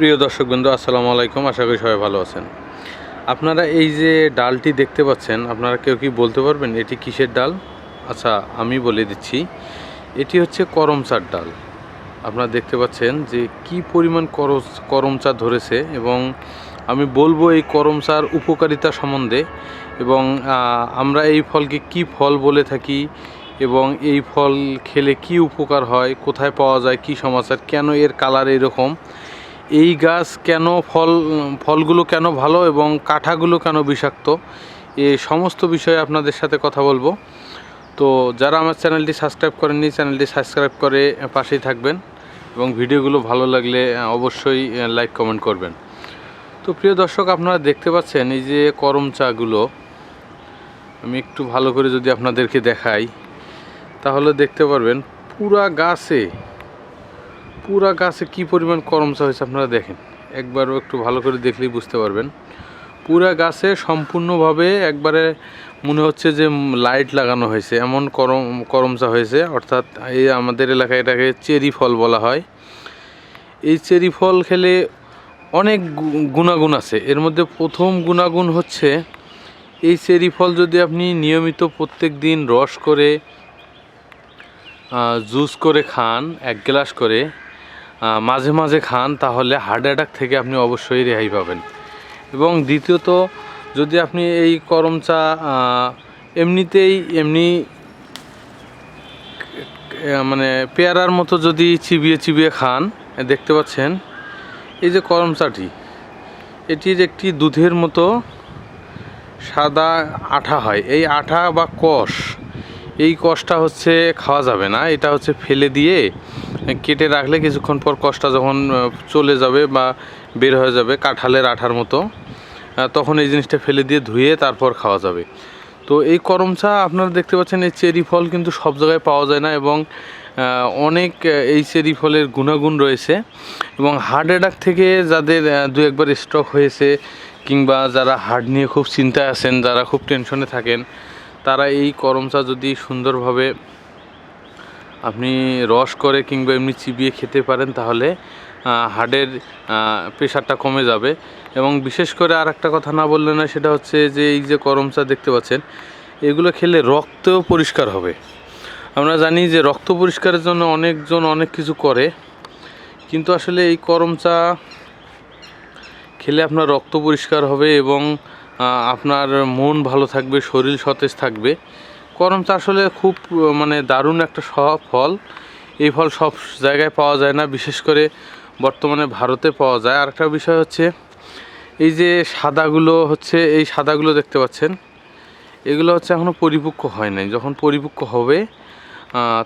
প্রিয় দর্শকবৃন্দ, আসসালামু আলাইকুম। আশা করি সবাই ভালো আছেন। আপনারা এই যে ডালটি দেখতে পাচ্ছেন, আপনারা কেউ কি বলতে পারবেন এটি কিসের ডাল? আচ্ছা আমি বলে দিচ্ছি, এটি হচ্ছে করমচার ডাল। আপনারা দেখতে পাচ্ছেন যে কি পরিমাণ করস করমচা ধরেছে এবং আমি বলব এই করমচার উপকারিতা সম্বন্ধে এবং আমরা এই ফলকে কি ফল বলে থাকি এবং এই ফল খেলে কি উপকার হয়, কোথায় পাওয়া যায়, কি সমাচার, কেন এর কালার এরকম এই গাছ কেন ফল, ফলগুলো কেন ভালো এবং কাঠাগুলো কেন বিষাক্ত? এই সমস্ত বিষয়ে আপনাদের সাথে কথা বলব। তো যারা আমার চ্যানেলটি সাবস্ক্রাইব করেননি, চ্যানেলটি সাবস্ক্রাইব করে পাশেই থাকবেন এবং ভিডিওগুলো ভালো লাগলে অবশ্যই লাইক, কমেন্ট করবেন। তো প্রিয় দর্শক, আপনারা দেখতে পাচ্ছেন এই যে করম চাগুলো আমি একটু ভালো করে যদি আপনাদেরকে দেখাই, তাহলে দেখতে পারবেন পুরা গাছে পুরা গাছে কি পরিমাণ করমচা হয়েছে আপনারা দেখেন। একবারও একটু ভালো করে দেখলেই বুঝতে পারবেন। পুরা গাছে সম্পূর্ণভাবে একবারে মনে হচ্ছে যে লাইট লাগানো হয়েছে, এমন করম করমচা হয়েছে। অর্থাৎ এই আমাদের এলাকায় এটাকে চেরি ফল বলা হয়। এই চেরি ফল খেলে অনেক গুণাগুণ আছে। এর মধ্যে প্রথম গুণাগুণ হচ্ছে, এই চেরি ফল যদি আপনি নিয়মিত প্রত্যেক দিন রস করে জুস করে খান, এক গ্লাস করে মাঝে মাঝে খান, তাহলে হার্ট অ্যাটাক থেকে আপনি অবশ্যই রেহাই পাবেন। এবং দ্বিতীয়ত, যদি আপনি এই করম চা এমনিতেই, এমনি মানে পেয়ারার মতো যদি চিবিয়ে চিবিয়ে খান, দেখতে পাচ্ছেন, এই যে করম চাটি এটির একটি দুধের মতো সাদা আঠা হয়। এই আঠা বা কষ, এই কষটা হচ্ছে খাওয়া যাবে না, এটা হচ্ছে ফেলে দিয়ে কেটে রাখলে কিছুক্ষণ পর কষটা যখন চলে যাবে বা বের হয়ে যাবে কাঁঠালের আঠার মতো তখন এই জিনিসটা ফেলে দিয়ে ধুয়ে তারপর খাওয়া যাবে। তো এই করমচা আপনারা দেখতে পাচ্ছেন, এই চেরি ফল কিন্তু সব জায়গায় পাওয়া যায় না এবং অনেক এই চেরি ফলের গুণাগুণ রয়েছে এবং হার্ট অ্যাটাক থেকে যাদের দু একবার স্ট্রোক হয়েছে কিংবা যারা হার্ট নিয়ে খুব চিন্তায় আছেন, যারা খুব টেনশনে থাকেন, তারা এই করমচা যদি সুন্দরভাবে আপনি রস করে কিংবা এমনি চিবিয়ে খেতে পারেন, তাহলে হার্টের প্রেশারটা কমে যাবে। এবং বিশেষ করে আর একটা কথা না বললে না সেটা হচ্ছে যে, এই যে করম চা দেখতে পাচ্ছেন, এগুলো খেলে রক্তও পরিষ্কার হবে। আমরা জানি যে, রক্ত পরিষ্কারের জন্য অনেকজন অনেক কিছু করে, কিন্তু আসলে এই করম চা খেলে আপনার রক্ত পরিষ্কার হবে এবং আপনার মন ভালো থাকবে, শরীর সতেজ থাকবে। করম চাষ হলে খুব মানে দারুণ একটা ফল। এই ফল সব জায়গায় পাওয়া যায় না, বিশেষ করে বর্তমানে ভারতে পাওয়া যায়। আর একটা বিষয় হচ্ছে, এই যে সাদাগুলো হচ্ছে, এই সাদাগুলো দেখতে পাচ্ছেন, এগুলো হচ্ছে এখনও পরিপক্ক হয় নাই। যখন পরিপক্ক হবে